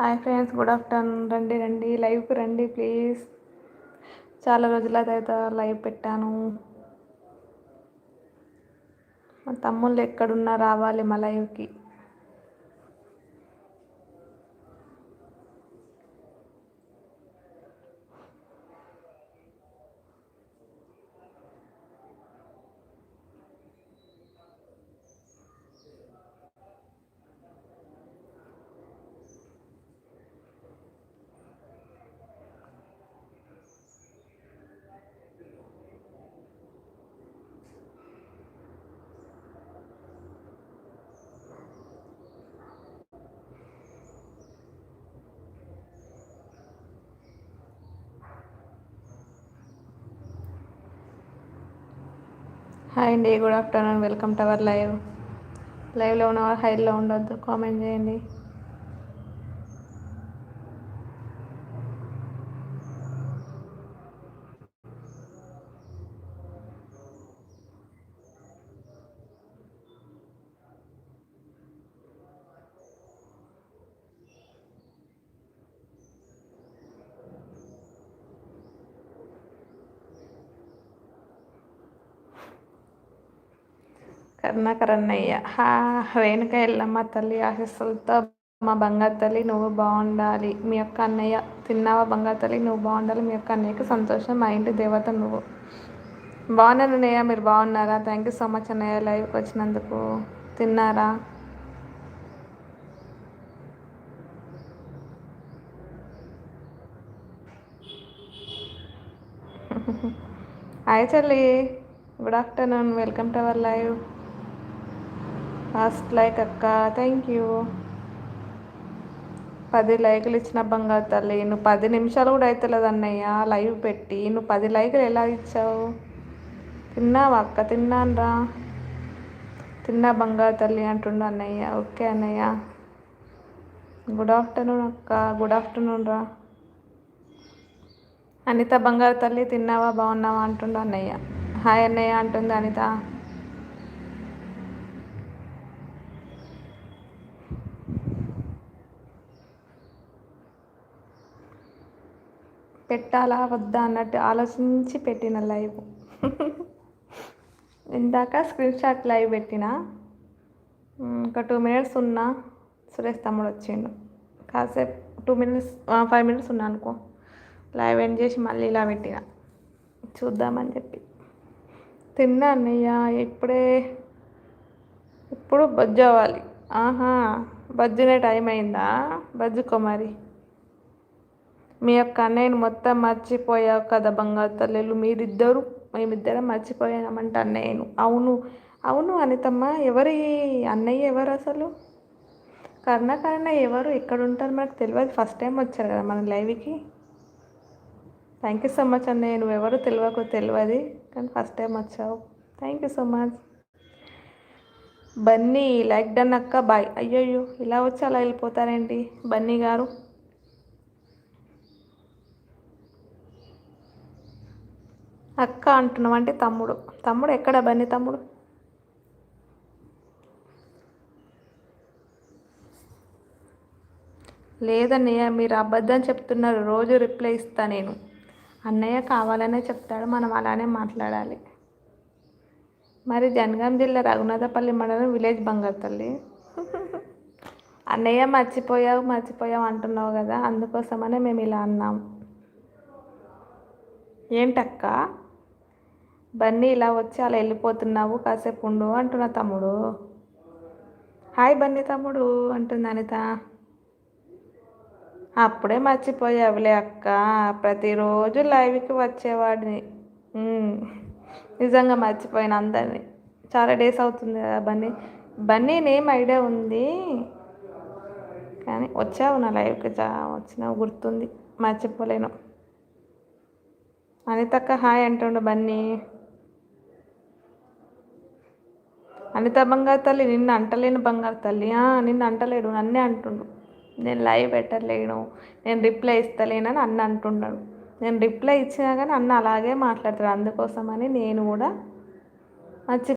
Hi friends good afternoon. రండి రండి. లైవ్కి రండి ప్లీజ్. చాలా రోజుల తర్వాత లైవ్ పెట్టాను. మా తమ్ముళ్ళు ఎక్కడున్నా రావాలి మా లైవ్కి హాయ్ అండి good afternoon welcome to our live లైవ్లో ఉన్న హైలో ఉండొద్దు. కామెంట్ చేయండి. కరుణాకర్ హా రేణుక ఎల్లమ్మ తల్లి ఆశస్సులతో మా బంగారు తల్లి నువ్వు బాగుండాలి మీ యొక్క అన్నయ్య తిన్నావా బంగారు తల్లి? నువ్వు బాగుండాలి మీ యొక్క అన్నయ్యకి సంతోషం. మా ఇంటి దేవత నువ్వు. బాగున్నాను అన్నయ్య. మీరు బాగున్నారా థ్యాంక్ యూ సో మచ్ అన్నయ్య. లైవ్కి వచ్చినందుకు. తిన్నారా? హాయ్ చెల్లి good afternoon welcome to our live first like అక్క. థ్యాంక్ యూ పది లైకులు ఇచ్చిన బంగారు తల్లి నువ్వు పది నిమిషాలు కూడా అవుతలేదు అన్నయ్య లైవ్ పెట్టి. నువ్వు పది లైకులు ఎలా ఇచ్చావు? తిన్నావా అక్క? తిన్నానరా తిన్నా బంగారు తల్లి అంటుండు అన్నయ్య. ఓకే అన్నయ్య. గుడ్ ఆఫ్టర్నూన్ అక్క. గుడ్ ఆఫ్టర్నూన్ రా. అనిత బంగారు తల్లి తిన్నావా? బాగున్నావా? అంటుండు అన్నయ్య. హాయ్ అన్నయ్య అంటుంది అనిత. పెట్టాలా వద్దా అన్నట్టు ఆలోచించి పెట్టిన లైవ్. ఇందాక స్క్రీన్ షాట్ లైవ్ పెట్టిన. ఒక టూ మినిట్స్ ఉన్నా సురేష్ తమ్ముడు వచ్చిండు. కాసేపు టూ మినిట్స్ ఫైవ్ మినిట్స్ ఉన్నా అనుకో. లైవ్ ఎండ్ చేసి మళ్ళీ ఇలా పెట్టిన. చూద్దామని చెప్పి. తిన్నా అన్నయ్య ఇప్పుడే ఇప్పుడు బజ్జు అవ్వాలి. ఆహా బజ్జునే టైం అయిందా? బజ్జుకో మరి. మీ యొక్క అన్నయ్యను మొత్తం మర్చిపోయావు కదా బంగారు తల్లులు? మీరిద్దరు మేమిద్దరం మర్చిపోయామంట అన్నయ్యను. అవును అవును అనితమ్మ. ఎవరి అన్నయ్య ఎవరు అసలు? కర్ణకర్ణ ఎవరు? ఎక్కడ ఉంటారు మనకు తెలియదు ఫస్ట్ టైం వచ్చారు కదా మన లైవ్కి థ్యాంక్ యూ సో మచ్ అన్నయ్య. నువ్వు ఎవరు తెలియకు తెలియదు కానీ ఫస్ట్ టైం వచ్చావు. Thank you so much Bunny like done అక్క. బాయ్ అయ్యయ్యో ఇలా వచ్చి అలా వెళ్ళిపోతారేంటి? బన్నీ గారు. అక్క అంటున్నాం అంటే తమ్ముడు. తమ్ముడు ఎక్కడ బన్నీ తమ్ముడు? లేదన్నయ్య మీరు అబద్ధం చెప్తున్నారు. రోజు రిప్లై ఇస్తా నేను. అన్నయ్య కావాలనే చెప్తాడు. మనం అలానే మాట్లాడాలి. మరి జనగాం జిల్లా రఘునాథపల్లి మండలం విలేజ్ బంగారు తల్లి. అన్నయ్య మర్చిపోయావు మర్చిపోయావు అంటున్నావు కదా. అందుకోసమనే మేము ఇలా అన్నాం. ఏంటక్క? బన్నీ ఇలా వచ్చి అలా వెళ్ళిపోతున్నావు కాసేపు ఉండు అంటున్నా తమ్ముడు. హాయ్ బన్నీ తమ్ముడు అంటుంది అనిత. అప్పుడే మర్చిపోయావులే అక్క. ప్రతిరోజు లైవ్కి వచ్చేవాడిని. నిజంగా మర్చిపోయిన అందరినీ. చాలా డేస్ అవుతుంది కదా బన్నీ. బన్నీ నేమ్ ఐడియా ఉంది. కానీ వచ్చావు నా లైవ్కి వచ్చినావు గుర్తుంది. మర్చిపోలేను. అనితక్క హాయ్ అంటుండు బన్నీ. అనిత బంగారు తల్లి నిన్ను అంటలేను బంగారు తల్లి. నిన్ను అంటలేడు నన్నే అంటుండు. నేను లైవ్ పెట్టలేను నేను రిప్లై ఇస్తలేనని అన్న అంటున్నాడు నేను రిప్లై ఇచ్చినా కానీ అన్న అలాగే మాట్లాడతాడు. అందుకోసమని నేను కూడా మంచి